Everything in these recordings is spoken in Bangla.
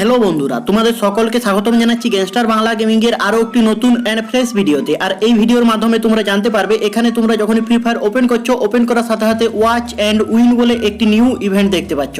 হ্যালো বন্ধুরা, তোমাদের সকলকে স্বাগতম জানাচ্ছি গ্যাংস্টার বাংলা গেমিং এর আরও একটি নতুন অ্যান্ড ফ্রেশ ভিডিওতে। আর এই ভিডিওর মাধ্যমে তোমরা জানতে পারবে, এখানে তোমরা যখন ফ্রি ফায়ার ওপেন করছ ওপেন করার সাথে সাথে ওয়াচ অ্যান্ড উইন বলে একটি নিউ ইভেন্ট দেখতে পাচ্ছ।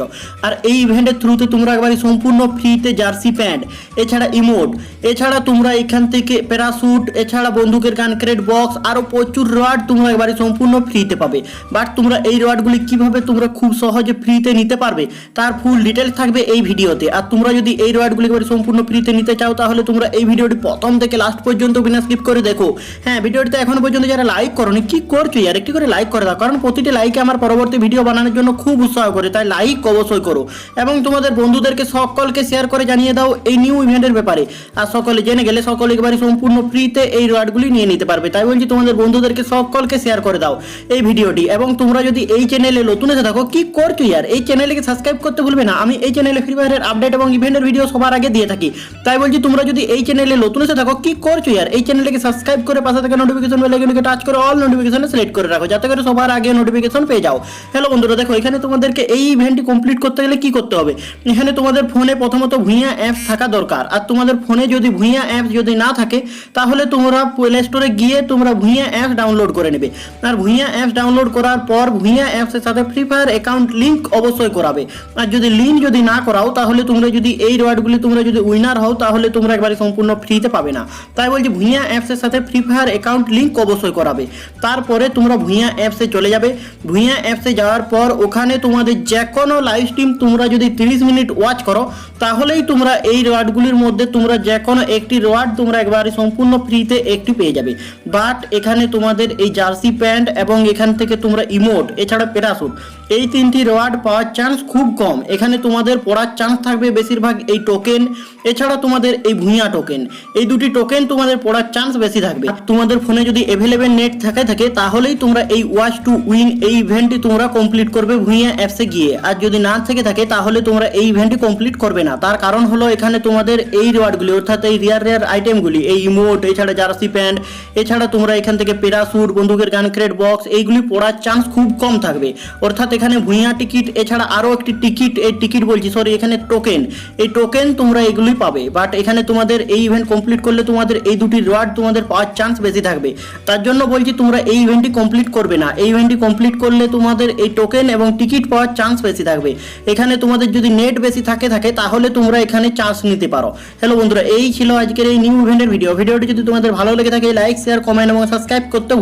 আর এই ইভেন্টের থ্রুতে তোমরা একবারে সম্পূর্ণ ফ্রিতে জার্সি প্যান্ট এছাড়া ইমোট এছাড়া তোমরা এখান থেকে প্যারাশুট এছাড়া বন্দুকের গান ক্রেট বক্স আরও প্রচুর রোয়ার্ড তোমরা একবারে সম্পূর্ণ ফ্রিতে পাবে। বাট তোমরা এই রোয়ার্ডগুলি কীভাবে তোমরা খুব সহজে ফ্রিতে নিতে পারবে, তার ফুল ডিটেলস থাকবে এই ভিডিওতে। আর তোমরা যদি এই রোয়ার্ডগুলি একেবারে সম্পূর্ণ ফ্রিতে নিতে চাও, তাহলে তোমরা এই ভিডিওটি প্রথম থেকে লাস্ট পর্যন্ত বিনা স্কিপ করে দেখো। হ্যাঁ ভিডিওটিতে এখনও পর্যন্ত যারা লাইক করনি, কি করছ আর একটি করে লাইক করে দাও, কারণ প্রতিটি লাইকে আমার পরবর্তী ভিডিও বানানোর জন্য খুব উৎসাহ করে, তাই লাইক অবশ্যই করো। এবং তোমাদের বন্ধুদেরকে সকলকে শেয়ার করে জানিয়ে দাও এই নিউ ইভেন্টের ব্যাপারে। আর সকলে জেনে গেলে সকলে একেবারে সম্পূর্ণ ফ্রিতে এই রোয়ার্ডগুলি নিয়ে নিতে পারবে। তাই বলছি তোমাদের বন্ধুদেরকে সকলকে শেয়ার করে দাও এই ভিডিওটি। এবং তোমরা যদি এই চ্যানেলে নতুন এসে থাকো, কি করছ ইয়ার? এই চ্যানেলকে সাবস্ক্রাইব করতে ভুলবে না? আমি এই চ্যানেলে ফ্রি ফায়ারের আপডেট এবং ইভেন্টের ভিডিও সবার আগে দিয়ে থাকি। তাই বলছি, তোমরা যদি এই চ্যানেলে নতুন এসে থাকো, কি করছ ইয়ার? এই চ্যানেলকে সাবস্ক্রাইব করে পাশে থেকে নোটিফিকেশন বেল আইকনকে টাচ করে অল নোটিফিকেশন সিলেক্ট করে রাখো, যাতে করে সবার আগে নোটিফিকেশন পেয়ে যাও। হ্যালো বন্ধুরা, দেখো, এখানে তোমাদেরকে এই ইভেন্টটি কমপ্লিট করতে গেলে কি করতে হবে? এখানে তোমাদের ফোনে প্রথমত ভুঁইয়া অ্যাপস থাকা দরকার। আর তোমাদের ফোনে যদি ভুঁইয়া অ্যাপস যদি না থাকে, তাহলে তোমরা প্লে স্টোরে গিয়ে তোমরা ভুঁইয়া অ্যাপস ডাউনলোড করে নেবে। আর ভুঁইয়া অ্যাপস ডাউনলোড করার পর ভুঁইয়া অ্যাপসের সাথে ফ্রি ফায়ার অ্যাকাউন্ট লিঙ্ক অবশ্যই করাবে। আর যদি লিঙ্ক যদি না করাও, তাহলে তোমরা যদি এই রোয়ার্ডগুলি তোমরা যদি উইনার হও, তাহলে তোমরা একবারে সম্পূর্ণ ফ্রিতে পাবে না। তাই বলছি, ভুঁইয়া অ্যাপসের সাথে ফ্রি ফায়ার অ্যাকাউন্ট লিঙ্ক অবশ্যই করাবে। তারপরে তোমরা ভুঁইয়া অ্যাপসে চলে যাবে। ভুঁইয়া অ্যাপসে যাওয়ার পর ওখানে তোমাদের যে কোনো লাইভ স্ট্রিম তোমরা যদি তিরিশ মিনিট ওয়াচ করো, তাহলেই তোমরা এই রোয়ার্ডগুলির মধ্যে তোমরা যে কোনো একটি রোয়ার্ড তোমরা একবারে সম্পূর্ণ ফ্রিতে একটি পেয়ে যাবে। বাট এখানে তোমাদের এই জার্সি প্যান্ট এবং এখান থেকে তোমরা ইমোট এছাড়া প্যারাশুট এই তিনটি রোয়ার্ড পাওয়ার চান্স খুব কম। এখানে তোমাদের পড়ার চান্স থাকবে বেশিরভাগ এই টোকেন এছাড়া তোমাদের এই ভুঁইয়া টোকেন এই দুটি টোকেন তোমাদের পড়ার চান্স বেশি থাকবে। তোমাদের ফোনে যদি অ্যাভেলেবেল নেট থাকে থাকে, তাহলেই তোমরা এই ওয়াচ টু উইন এই ইভেন্টটি তোমরা কমপ্লিট করবে ভুঁইয়া অ্যাপসে গিয়ে। আর যদি না থেকে থাকে, তাহলে তোমরা এই ইভেন্টটি কমপ্লিট করবে না। তার কারণ হলো এখানে তোমাদের এই রিওয়ার্ডগুলি অর্থাৎ এই রিয়ার রিয়ার আইটেমগুলি এই ইমোট এছাড়া জার্সি প্যান্ট এছাড়া তোমরা এখান থেকে প্যারাশুট বন্দুকের গান ক্রেট বক্স এইগুলি পড়ার চান্স খুব কম থাকবে। অর্থাৎ এখানে ভূঁইয়া টিকিট এছাড়া আরও একটি টিকিট এই টিকিট বলছি সরি এখানে টোকেন এই টোকেন তোমরা এগুলি পাবে। বাট এখানে তোমাদের এই ইভেন্ট কমপ্লিট করলে তোমাদের এই দুটি রিওয়ার্ড তোমাদের পাওয়ার চান্স বেশি থাকবে। তার জন্য বলছি তোমরা এই ইভেন্টটি কমপ্লিট করবে না। এই ইভেন্টটি কমপ্লিট করলে তোমাদের এই টোকেন এবং টিকিট পাওয়ার চান্স বেশি থাকবে। এখানে তোমাদের যদি নেট বেশি থাকে থাকে, তাহলে তোমরা এখানে চান্স নিতে পারো। হ্যালো বন্ধুরা, এই ছিল আজকের এই নিউ ইভেন্টের ভিডিও ভিডিওটি যদি তোমাদের ভালো লেগে থাকে লাইক শেয়ার কমেন্ট এবং সাবস্ক্রাইব করতে